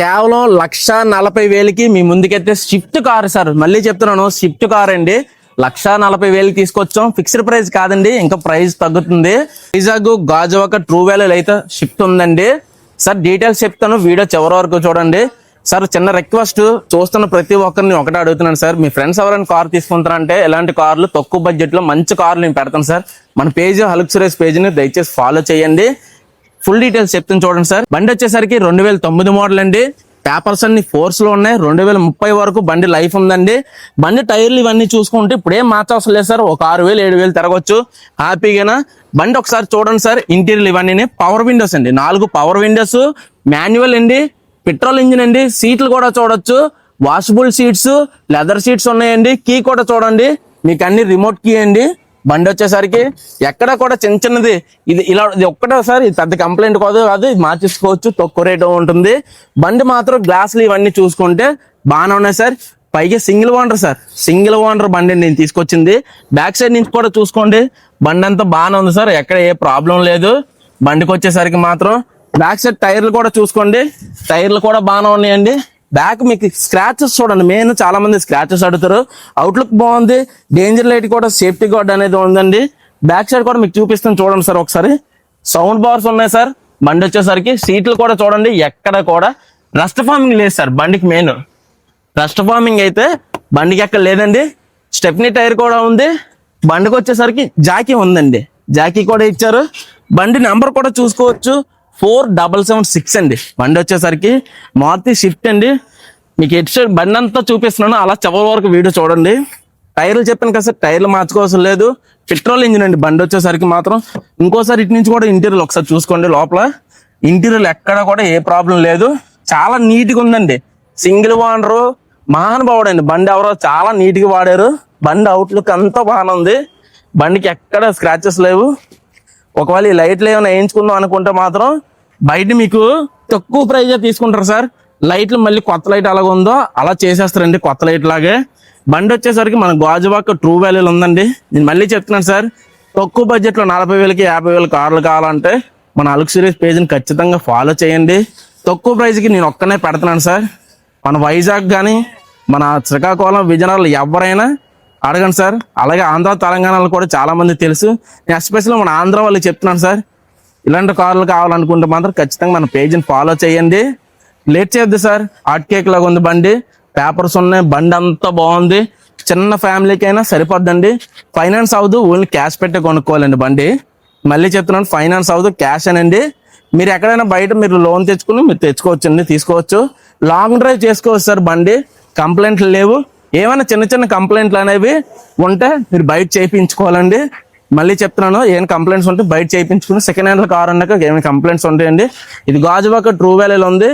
కేవలం లక్ష నలభై వేలకి మీ ముందుకైతే స్విఫ్ట్ కార్ సార్. మళ్ళీ చెప్తున్నాను స్విఫ్ట్ కార్ అండి. లక్ష నలభై వేలు తీసుకొచ్చాం. ఫిక్స్డ్ ప్రైస్ కాదండి ఇంకా ప్రైస్ తగ్గుతుంది. వైజాగ్ గాజువాక ట్రూ వ్యాలీలో అయితే షిఫ్ట్ ఉందండి. సార్ డీటెయిల్స్ చెప్తాను వీడియో చివరి వరకు చూడండి. సార్ చిన్న రిక్వెస్ట్ చూస్తున్న ప్రతి ఒక్కరిని ఒకటే అడుగుతున్నాను సార్. మీ ఫ్రెండ్స్ ఎవరైనా కార్ తీసుకుంటారంటే ఇలాంటి కార్లు తక్కువ బడ్జెట్లో మంచి కార్లు నేను పెడతాను సార్. మన పేజ్ హలుక్ పేజ్ని దయచేసి ఫాలో చేయండి. ఫుల్ డీటెయిల్స్ చెప్తాను చూడండి సార్. బండి వచ్చేసరికి రెండు వేల తొమ్మిది మోడల్ అండి. పేపర్స్ అన్ని ఫోర్స్లో ఉన్నాయి. రెండు వేల ముప్పై వరకు బండి లైఫ్ ఉందండి. బండి టైర్లు ఇవన్నీ చూసుకుంటే ఇప్పుడేం మార్చవసరం లేదు సార్. ఒక ఆరు వేలు ఏడు వేలు తిరగచ్చు. హ్యాపీగానా బండి ఒకసారి చూడండి సార్. ఇంటీరియల్ ఇవన్నీ పవర్ విండోస్ అండి. నాలుగు పవర్ విండోస్ మాన్యువల్ అండి. పెట్రోల్ ఇంజిన్ అండి. సీట్లు కూడా చూడొచ్చు. వాషబుల్ సీట్స్ లెదర్ సీట్స్ ఉన్నాయండి. కీ కూడా చూడండి. మీకు అన్ని రిమోట్ కీ అండి. బండి వచ్చేసరికి ఎక్కడ కూడా చిన్న చిన్నది ఇది ఇలా ఇది ఒక్కటోసారి ఇది పెద్ద కంప్లైంట్ కాదు కాదు ఇది మార్చేసుకోవచ్చు తక్కువ రేట్ ఉంటుంది. బండి మాత్రం గ్లాసులు ఇవన్నీ చూసుకుంటే బాగానే ఉన్నాయి సార్. పైగా single owner sir. Single owner బండి నేను తీసుకొచ్చింది. బ్యాక్ సైడ్ నుంచి కూడా చూసుకోండి. బండి అంతా బాగానే ఉంది సార్. ఎక్కడ ఏ ప్రాబ్లం లేదు. బండికి వచ్చేసరికి మాత్రం బ్యాక్ సైడ్ టైర్లు కూడా చూసుకోండి. టైర్లు కూడా బాగానే ఉన్నాయండి. బ్యాక్ మీకు స్క్రాచెస్ చూడండి. మెయిన్ చాలా మంది స్క్రాచెస్ అడుగుతారు అవుట్లుక్ బాగుంది. డేంజర్ లైట్ కూడా సేఫ్టీ గార్డ్ అనేది ఉందండి. బ్యాక్ సైడ్ కూడా మీకు చూపిస్తాను చూడండి సార్ ఒకసారి. సౌండ్ బార్స్ ఉన్నాయి సార్. బండి వచ్చేసరికి సీట్లు కూడా చూడండి. ఎక్కడ కూడా రస్ట్ ఫార్మింగ్ లేదు సార్ బండికి మెయిన్ రస్ట్ ఫార్మింగ్ అయితే బండికి ఎక్కడ లేదండి. స్టెప్నీ టైర్ కూడా ఉంది. బండికి వచ్చేసరికి జాకీ ఉందండి. జాకీ కూడా ఇచ్చారు. బండి నెంబర్ కూడా చూసుకోవచ్చు. ఫోర్ డబల్ సెవెన్ సిక్స్ అండి. బండి వచ్చేసరికి మారుతి షిఫ్ట్ అండి. మీకు ఎటు సైడ్ బండి అంతా చూపిస్తున్నాను. అలా చివరి వరకు వీడియో చూడండి. టైర్లు చెప్పాను కదా సార్ టైర్లు మార్చుకోవాల్సిన లేదు. పెట్రోల్ ఇంజిన్ అండి. బండి వచ్చేసరికి మాత్రం ఇంకోసారి ఇటు నుంచి కూడా ఇంటీరియర్ ఒకసారి చూసుకోండి లోపల. ఇంటీరియర్ ఎక్కడ కూడా ఏ ప్రాబ్లం లేదు. చాలా నీట్గా ఉందండి. సింగిల్ ఓనరు మహానుభావుడు అండి. బండి ఎవరో చాలా నీట్గా వాడారు. బండి అవుట్లుక్ అంతా బాగానే ఉంది. బండికి ఎక్కడ స్క్రాచెస్ లేవు. ఒకవేళ ఈ లైట్లు ఏమైనా వేయించుకుందాం అనుకుంటే మాత్రం బయట మీకు తక్కువ ప్రైజ్ తీసుకుంటారు సార్. లైట్లు మళ్ళీ కొత్త లైట్ అలాగ ఉందో అలా చేసేస్తారండి కొత్త లైట్ లాగే. బండి వచ్చేసరికి మన గాజువాక ట్రూ వాల్యూలు ఉందండి. నేను మళ్ళీ చెప్తున్నాను సార్ తక్కువ బడ్జెట్లో నలభై వేలకి యాభై వేల కార్లు కావాలంటే మన అలుక్ సిరీస్ పేజ్ని ఖచ్చితంగా ఫాలో చేయండి. తక్కువ ప్రైజ్కి నేను ఒక్కనే పెడుతున్నాను సార్. మన వైజాగ్ కానీ మన శ్రీకాకుళం విజయనగరం ఎవరైనా అడగండి సార్. అలాగే ఆంధ్ర తెలంగాణలో కూడా చాలామంది తెలుసు. నేను ఎస్పెషల్లీ మన ఆంధ్ర వాళ్ళు చెప్తున్నాను సార్. ఇలాంటి కార్లు కావాలనుకుంటే మాత్రం ఖచ్చితంగా మన పేజీని ఫాలో చేయండి. లేట్ చేయొద్దు సార్. హాట్ కేక్ లాగా ఉంది బండి. పేపర్స్ ఉన్నాయి. బండి అంతా బాగుంది. చిన్న ఫ్యామిలీకి అయినా సరిపోద్దండి. ఫైనాన్స్ అవ్వదు. ఓన్లీ క్యాష్ పెట్టే కొనుక్కోవాలండి బండి. మళ్ళీ చెప్తున్నాను ఫైనాన్స్ అవ్వదు క్యాష్ అనండి. మీరు ఎక్కడైనా బయట మీరు లోన్ తెచ్చుకుని మీరు తెచ్చుకోవచ్చండి తీసుకోవచ్చు. లాంగ్ డ్రైవ్ చేసుకోవచ్చు సార్ బండి. కంప్లైంట్లు లేవు. ఏమైనా చిన్న చిన్న కంప్లైంట్లు అనేవి ఉంటే మీరు బయట చేయించుకోవాలండి. మళ్ళీ చెప్తున్నాను ఏం కంప్లైంట్స్ ఉంటే బయట చేయించుకుని సెకండ్ హ్యాండ్ కార్ అన్నాక ఏమైనా కంప్లైంట్స్ ఉంటాయండి? ఇది గాజువాక ట్రూ వ్యాలీలో ఉంది.